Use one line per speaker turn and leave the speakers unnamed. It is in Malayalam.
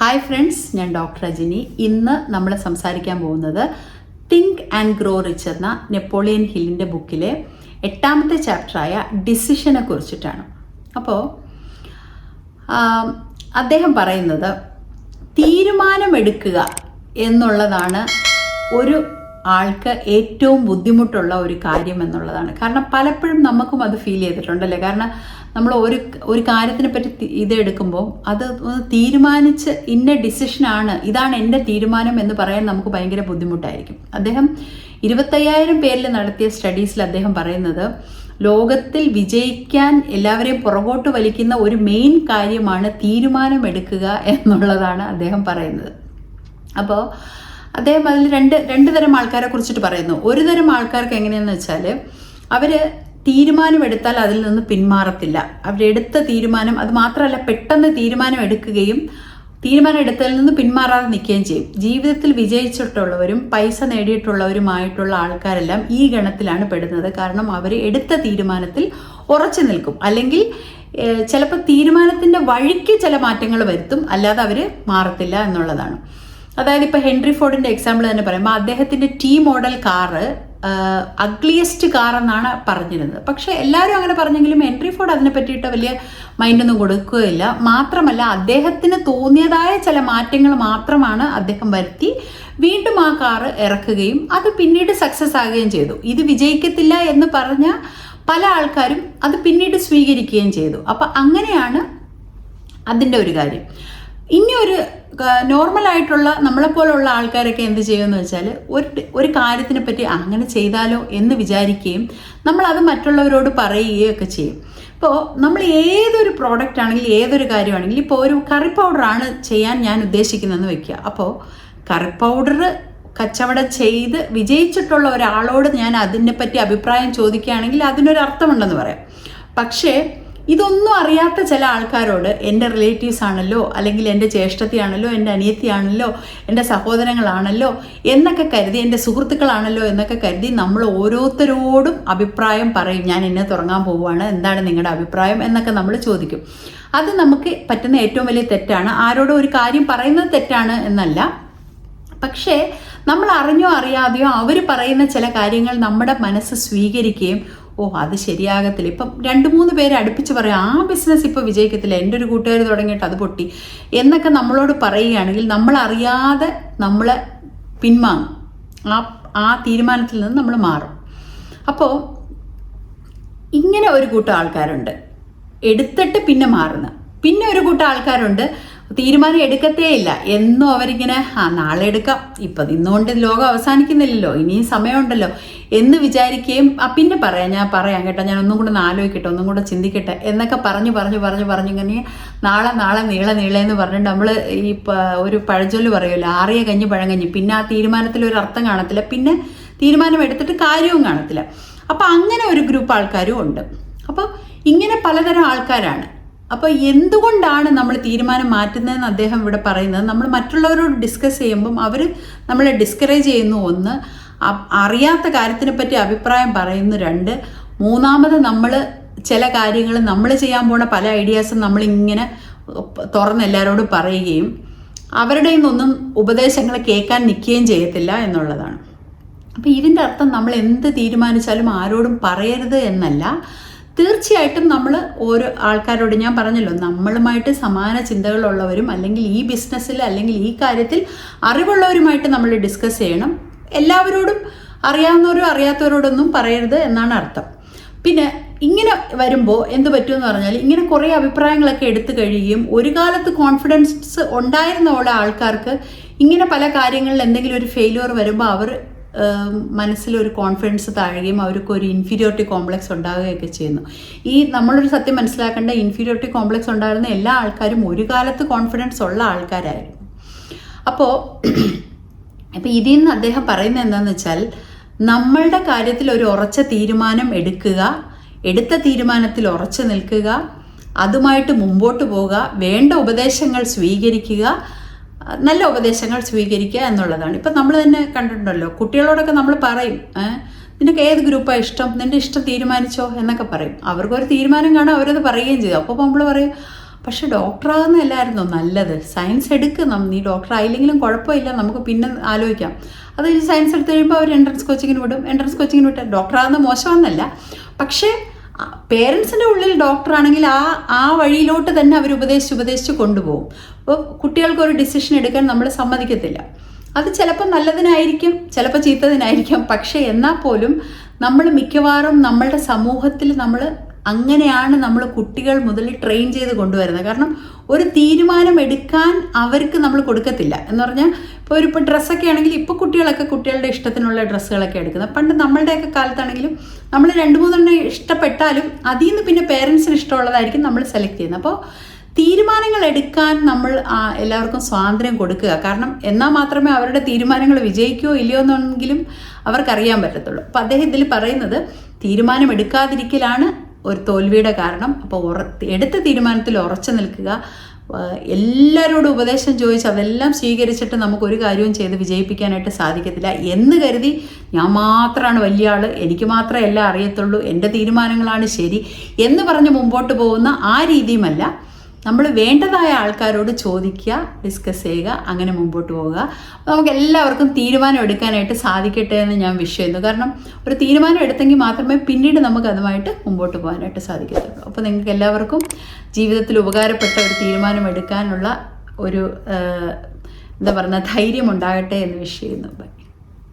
ഹായ് ഫ്രണ്ട്സ് ഞാൻ ഡോക്ടർ അജിനി ഇന്ന് നമ്മൾ സംസാരിക്കാൻ പോകുന്നത് തിങ്ക് ആൻഡ് ഗ്രോ റിച്ച് എന്ന നെപ്പോളിയൻ ഹില്ലിന്റെ ബുക്കിലെ എട്ടാമത്തെ ചാപ്റ്ററായ ഡിസിഷനെ കുറിച്ചിട്ടാണ്. അപ്പോൾ അദ്ദേഹം പറയുന്നത് തീരുമാനമെടുക്കുക എന്നുള്ളതാണ് ഒരു ആൾക്ക് ഏറ്റവും ബുദ്ധിമുട്ടുള്ള ഒരു കാര്യം എന്നുള്ളതാണ്. കാരണം പലപ്പോഴും നമുക്കും അത് ഫീൽ ചെയ്തിട്ടുണ്ടല്ലേ? കാരണം നമ്മൾ ഒരു ഒരു കാര്യത്തിനെ പറ്റി ഇതെടുക്കുമ്പോൾ അത് തീരുമാനിച്ച് ഇന്ന ഡിസിഷനാണ് ഇതാണ് എന്റെ തീരുമാനം എന്ന് പറയാൻ നമുക്ക് ഭയങ്കര ബുദ്ധിമുട്ടായിരിക്കും. അദ്ദേഹം ഇരുപത്തയ്യായിരം പേരിൽ നടത്തിയ സ്റ്റഡീസിൽ അദ്ദേഹം പറയുന്നത് ലോകത്തിൽ വിജയിക്കാൻ എല്ലാവരെയും പുറകോട്ട് വലിക്കുന്ന ഒരു മെയിൻ കാര്യമാണ് തീരുമാനമെടുക്കുക എന്നുള്ളതാണ് അദ്ദേഹം പറയുന്നത്. അപ്പോൾ അദ്ദേഹം അതിൽ രണ്ട് രണ്ട് തരം ആൾക്കാരെ കുറിച്ചിട്ട് പറയുന്നു. ഒരു തരം ആൾക്കാർക്ക് എങ്ങനെയാണെന്ന് വെച്ചാൽ അവർ തീരുമാനമെടുത്താൽ അതിൽ നിന്ന് പിന്മാറത്തില്ല. അവരെടുത്ത തീരുമാനം അത് മാത്രമല്ല പെട്ടെന്ന് തീരുമാനം എടുക്കുകയും തീരുമാനം എടുത്തതിൽ നിന്ന് പിന്മാറാതെ നിൽക്കുകയും ചെയ്യും. ജീവിതത്തിൽ വിജയിച്ചിട്ടുള്ളവരും പൈസ നേടിയിട്ടുള്ളവരുമായിട്ടുള്ള ആൾക്കാരെല്ലാം ഈ ഗണത്തിലാണ് പെടുന്നത്. കാരണം അവർ എടുത്ത തീരുമാനത്തിൽ ഉറച്ചു നിൽക്കും. അല്ലെങ്കിൽ ചിലപ്പോൾ തീരുമാനത്തിന്റെ വഴിക്ക് ചില മാറ്റങ്ങൾ വരുത്തും. അല്ലാതെ അവർ മാറത്തില്ല എന്നുള്ളതാണ്. അതായത് ഇപ്പോൾ ഹെൻറി ഫോർഡിന്റെ എക്സാമ്പിൾ തന്നെ പറയുമ്പോൾ അദ്ദേഹത്തിന്റെ T model car ugliest car എന്നാണ് പറഞ്ഞിരുന്നത്. പക്ഷേ എല്ലാവരും അങ്ങനെ പറഞ്ഞെങ്കിലും ഹെൻറി ഫോർഡ് അതിനെ പറ്റിയിട്ട് വലിയ മൈൻഡൊന്നും കൊടുക്കുകയില്ല. മാത്രമല്ല അദ്ദേഹത്തിന് തോന്നിയതായ ചില മാറ്റങ്ങൾ മാത്രമാണ് അദ്ദേഹം വരുത്തി. വീണ്ടും ആ കാറ് ഇറക്കുകയും അത് പിന്നീട് സക്സസ് ആകുകയും ചെയ്തു. ഇത് വിജയിക്കത്തില്ല എന്ന് പറഞ്ഞ പല ആൾക്കാരും അത് പിന്നീട് സ്വീകരിക്കുകയും ചെയ്തു. അപ്പം അങ്ങനെയാണ് അതിന്റെ ഒരു കാര്യം. ഇനി ഒരു നോർമൽ ആയിട്ടുള്ള നമ്മളെപ്പോലുള്ള ആൾക്കാരൊക്കെ എന്ത് ചെയ്യുമെന്ന് വെച്ചാൽ ഒരു ഒരു കാര്യത്തിനെ പറ്റി അങ്ങനെ ചെയ്താലോ എന്ന് വിചാരിക്കുകയും നമ്മൾ അത് മറ്റുള്ളവരോട് പറയുകയും ഒക്കെ ചെയ്യും. ഇപ്പോൾ നമ്മൾ ഏതൊരു പ്രോഡക്റ്റ് ആണെങ്കിലും ഏതൊരു കാര്യമാണെങ്കിലും ഇപ്പോൾ ഒരു കറി പൗഡറാണ് ചെയ്യാൻ ഞാൻ ഉദ്ദേശിക്കുന്നതെന്ന് വെക്കുക. അപ്പോൾ കറി പൗഡർ കച്ചവടം ചെയ്ത് വിജയിച്ചിട്ടുള്ള ഒരാളോട് ഞാൻ അതിനെപ്പറ്റി അഭിപ്രായം ചോദിക്കുകയാണെങ്കിൽ അതിനൊരു അർത്ഥമുണ്ടെന്ന് പറയാം. പക്ഷേ ഇതൊന്നും അറിയാത്ത ചില ആൾക്കാരോട് എന്റെ റിലേറ്റീവ്സ് ആണല്ലോ അല്ലെങ്കിൽ എന്റെ ജ്യേഷ്ഠത്തിയാണല്ലോ എന്റെ അനിയത്തിയാണല്ലോ എന്റെ സഹോദരങ്ങളാണല്ലോ എന്നൊക്കെ കരുതി എന്റെ സുഹൃത്തുക്കളാണല്ലോ എന്നൊക്കെ കരുതി നമ്മൾ ഓരോരുത്തരോടും അഭിപ്രായം പറയും ഞാൻ എന്നെ തുടങ്ങാൻ പോവുകയാണ് എന്താണ് നിങ്ങളുടെ അഭിപ്രായം? എന്നൊക്കെ നമ്മൾ ചോദിക്കും. അത് നമുക്ക് പറ്റുന്ന ഏറ്റവും വലിയ തെറ്റാണ്. ആരോടും ഒരു കാര്യം പറയുന്നത് തെറ്റാണ് എന്നല്ല. പക്ഷേ നമ്മൾ അറിഞ്ഞോ അറിയാതെയോ അവർ പറയുന്ന ചില കാര്യങ്ങൾ നമ്മുടെ മനസ്സ് സ്വീകരിക്കുകയും ഓ അത് ശരിയാകത്തില്ല. ഇപ്പം രണ്ട് മൂന്ന് പേര് അടുപ്പിച്ച് പറയും ആ ബിസിനസ് ഇപ്പോൾ വിജയിക്കത്തില്ല എന്റെ ഒരു കൂട്ടുകാർ തുടങ്ങിയിട്ട് അത് പൊട്ടി. എന്നൊക്കെ നമ്മളോട് പറയുകയാണെങ്കിൽ നമ്മൾ അറിയാതെ നമ്മൾ പിൻവാങ്ങും ആ ആ തീരുമാനത്തിൽ നിന്ന് നമ്മൾ മാറും. അപ്പോൾ ഇങ്ങനെ ഒരു കൂട്ടം ആൾക്കാരുണ്ട്. എടുത്തിട്ട് പിന്നെ മാറുന്ന. പിന്നെ ഒരു കൂട്ടം ആൾക്കാരുണ്ട്. തീരുമാനം എടുക്കത്തേ ഇല്ല എന്നും അവരിങ്ങനെ ആ നാളെ എടുക്കാം. ഇപ്പം ഇന്നുകൊണ്ട് ലോകം അവസാനിക്കുന്നില്ലല്ലോ. ഇനിയും സമയമുണ്ടല്ലോ. എന്ന് വിചാരിക്കുകയും ആ പിന്നെ പറയാം ഞാൻ പറയാം കേട്ടോ. ഞാൻ ഒന്നും കൂടെ ആലോചിക്കട്ടെ ഒന്നും കൂടെ ചിന്തിക്കട്ടെ. എന്നൊക്കെ പറഞ്ഞു പറഞ്ഞു പറഞ്ഞു പറഞ്ഞു ഇങ്ങനെ നാളെ നാളെ നീളെ നീളെ എന്ന് പറഞ്ഞിട്ട് നമ്മൾ ഈ ഒരു പഴഞ്ചൊല്ല് പറയുമല്ലോ ആറിയ കഞ്ഞി പഴങ്കഞ്ഞി. പിന്നെ ആ തീരുമാനത്തിൽ ഒരു അർത്ഥം കാണത്തില്ല. പിന്നെ തീരുമാനം എടുത്തിട്ട് കാര്യവും കാണത്തില്ല. അപ്പം അങ്ങനെ ഒരു ഗ്രൂപ്പ് ആൾക്കാരും ഉണ്ട്. അപ്പോൾ ഇങ്ങനെ പലതരം ആൾക്കാരാണ്. അപ്പോൾ എന്തുകൊണ്ടാണ് നമ്മൾ തീരുമാനം മാറ്റുന്നതെന്ന് അദ്ദേഹം ഇവിടെ പറയുന്നത്? നമ്മൾ മറ്റുള്ളവരോട് ഡിസ്കസ് ചെയ്യുമ്പം അവർ നമ്മളെ ഡിസ്കറേജ് ചെയ്യുന്നു ഒന്ന്. അറിയാത്ത കാര്യത്തിനെ പറ്റി അഭിപ്രായം പറയുന്നു രണ്ട്. മൂന്നാമത് നമ്മൾ ചില കാര്യങ്ങൾ നമ്മൾ ചെയ്യാൻ പോണ പല ഐഡിയാസും നമ്മളിങ്ങനെ തുറന്ന് എല്ലാവരോടും പറയുകയും അവരുടെ നിന്നൊന്നും ഉപദേശങ്ങൾ കേൾക്കാൻ നിൽക്കുകയും ചെയ്യത്തില്ല എന്നുള്ളതാണ്. അപ്പോൾ ഇതിന്റെ അർത്ഥം നമ്മൾ എന്ത് തീരുമാനിച്ചാലും ആരോടും പറയരുത് എന്നല്ല. തീർച്ചയായിട്ടും നമ്മൾ ഓരോ ആൾക്കാരോട് ഞാൻ പറഞ്ഞല്ലോ നമ്മളുമായിട്ട് സമാന ചിന്തകളുള്ളവരും അല്ലെങ്കിൽ ഈ ബിസിനസ്സിൽ അല്ലെങ്കിൽ ഈ കാര്യത്തിൽ അറിവുള്ളവരുമായിട്ട് നമ്മൾ ഡിസ്കസ് ചെയ്യണം. എല്ലാവരോടും അറിയാവുന്നവരും അറിയാത്തവരോടൊന്നും പറയരുത് എന്നാണ് അർത്ഥം. പിന്നെ ഇങ്ങനെ വരുമ്പോൾ എന്ത് പറ്റുമെന്ന് പറഞ്ഞാൽ ഇങ്ങനെ കുറേ അഭിപ്രായങ്ങളൊക്കെ എടുത്തു കഴിയുകയും ഒരു കാലത്ത് കോൺഫിഡൻസ് ഉണ്ടായിരുന്ന ഉള്ള ആൾക്കാർക്ക് ഇങ്ങനെ പല കാര്യങ്ങളിൽ എന്തെങ്കിലും ഒരു ഫെയിലുവർ വരുമ്പോൾ അവർ മനസ്സിലൊരു കോൺഫിഡൻസ് താഴുകയും അവർക്ക് ഒരു ഇൻഫീരിയോറിറ്റി കോംപ്ലക്സ് ഉണ്ടാകുകയൊക്കെ ചെയ്യുന്നു. ഈ നമ്മളൊരു സത്യം മനസ്സിലാക്കേണ്ട ഇൻഫീരിയോറിറ്റി കോംപ്ലക്സ് ഉണ്ടായിരുന്ന എല്ലാ ആൾക്കാരും ഒരു കാലത്ത് കോൺഫിഡൻസ് ഉള്ള ആൾക്കാരായിരുന്നു. അപ്പോൾ അപ്പോൾ ഇതിൽ നിന്ന് അദ്ദേഹം പറയുന്നത് എന്താണെന്ന് വെച്ചാൽ നമ്മളുടെ കാര്യത്തിൽ ഒരു ഉറച്ച തീരുമാനം എടുക്കുക എടുത്ത തീരുമാനത്തിൽ ഉറച്ചു നിൽക്കുക അതുമായിട്ട് മുമ്പോട്ട് പോവുക വേണ്ട ഉപദേശങ്ങൾ സ്വീകരിക്കുക നല്ല ഉപദേശങ്ങൾ സ്വീകരിക്കുക എന്നുള്ളതാണ്. ഇപ്പം നമ്മൾ തന്നെ കണ്ടിട്ടുണ്ടല്ലോ കുട്ടികളോടൊക്കെ നമ്മൾ പറയും നിനക്ക് ഏത് ഗ്രൂപ്പാണ് ഇഷ്ടം? നിന്റെ ഇഷ്ടം തീരുമാനിച്ചോ? എന്നൊക്കെ പറയും. അവർക്കൊരു തീരുമാനം കാണാൻ അവരത് പറയുകയും ചെയ്തു. അപ്പോൾ നമ്മൾ പറയും പക്ഷെ ഡോക്ടറാകുന്നതല്ലായിരുന്നോ നല്ലത്. സയൻസ് എടുക്കണം. നീ ഡോക്ടർ ആയില്ലെങ്കിലും കുഴപ്പമില്ല. നമുക്ക് പിന്നെ ആലോചിക്കാം. അത് സയൻസ് എടുത്ത് കഴിയുമ്പോൾ അവർ എൻട്രൻസ് കോച്ചിങ്ങിന് വിടും. എൻട്രൻസ് കോച്ചിങ്ങിന് വിട്ട് ഡോക്ടറാകുന്ന മോശമെന്നല്ല. പക്ഷേ പേരൻസിന്റെ ഉള്ളിൽ ഡോക്ടറാണെങ്കിൽ ആ ആ വഴിയിലോട്ട് തന്നെ അവർ ഉപദേശിച്ച് ഉപദേശിച്ച് കൊണ്ടുപോകും. അപ്പോൾ കുട്ടികൾക്ക് ഒരു ഡിസിഷൻ എടുക്കാൻ നമ്മൾ സമ്മതിക്കത്തില്ല. അത് ചിലപ്പോൾ നല്ലതിനായിരിക്കും ചിലപ്പോൾ ചീത്തതിനായിരിക്കും. പക്ഷേ എന്നാൽ പോലും നമ്മൾ മിക്കവാറും നമ്മളുടെ സമൂഹത്തിൽ നമ്മൾ അങ്ങനെയാണ് നമ്മൾ കുട്ടികൾ മുതൽ ട്രെയിൻ ചെയ്ത് കൊണ്ടുവരുന്നത്. കാരണം ഒരു തീരുമാനം എടുക്കാൻ അവർക്ക് നമ്മൾ കൊടുക്കത്തില്ല. എന്ന് പറഞ്ഞാൽ ഇപ്പോൾ ഒരു ഇപ്പോൾ ഡ്രസ്സൊക്കെ ആണെങ്കിൽ ഇപ്പോൾ കുട്ടികളൊക്കെ കുട്ടികളുടെ ഇഷ്ടത്തിനുള്ള ഡ്രസ്സുകളൊക്കെ എടുക്കുന്നത്. പണ്ട് നമ്മളുടെയൊക്കെ കാലത്താണെങ്കിലും നമ്മൾ രണ്ട് മൂന്നെണ്ണം ഇഷ്ടപ്പെട്ടാലും അതിൽ നിന്ന് പിന്നെ പേരൻസിന് ഇഷ്ടമുള്ളതായിരിക്കും നമ്മൾ സെലക്ട് ചെയ്യുന്നത്. അപ്പോൾ തീരുമാനങ്ങൾ എടുക്കാൻ നമ്മൾ എല്ലാവർക്കും സ്വാതന്ത്ര്യം കൊടുക്കുക. കാരണം എന്നാൽ മാത്രമേ അവരുടെ തീരുമാനങ്ങൾ വിജയിക്കുകയോ ഇല്ലയോ എന്നെങ്കിലും അവർക്കറിയാൻ പറ്റത്തുള്ളൂ. അപ്പോൾ അദ്ദേഹം ഇതിൽ പറയുന്നത് തീരുമാനം എടുക്കാതിരിക്കലാണ് ഒരു തോൽവിയുടെ കാരണം. അപ്പോൾ ഉറ എടുത്ത തീരുമാനത്തിൽ ഉറച്ചു നിൽക്കുക. എല്ലാവരോടും ഉപദേശം ചോദിച്ച് അതെല്ലാം സ്വീകരിച്ചിട്ട് നമുക്ക് ഒരു കാര്യവും ചെയ്ത് വിജയിപ്പിക്കാനായിട്ട് സാധിക്കത്തില്ല എന്ന് കരുതി ഞാൻ മാത്രമാണ് വലിയ ആൾ എനിക്ക് മാത്രമേ എല്ലാം അറിയത്തുള്ളൂ. എന്റെ തീരുമാനങ്ങളാണ് ശരി എന്ന് പറഞ്ഞ് മുമ്പോട്ട് പോകുന്ന ആ രീതിയുമല്ല. നമ്മൾ വേണ്ടതായ ആൾക്കാരോട് ചോദിക്കുക ഡിസ്കസ് ചെയ്യുക അങ്ങനെ മുമ്പോട്ട് പോവുക. നമുക്ക് എല്ലാവർക്കും തീരുമാനം എടുക്കാനായിട്ട് സാധിക്കട്ടെ എന്ന് ഞാൻ വിഷ് ചെയ്യുന്നു. കാരണം ഒരു തീരുമാനം എടുത്തെങ്കിൽ മാത്രമേ പിന്നീട് നമുക്ക് അതുമായിട്ട് മുമ്പോട്ട് പോകാനായിട്ട് സാധിക്കത്തുള്ളൂ. അപ്പോൾ നിങ്ങൾക്ക് എല്ലാവർക്കും ജീവിതത്തിൽ ഉപകാരപ്പെട്ട ഒരു തീരുമാനം എടുക്കാനുള്ള ഒരു എന്താ പറയുക ധൈര്യം ഉണ്ടാകട്ടെ എന്ന് വിഷ് ചെയ്യുന്നു.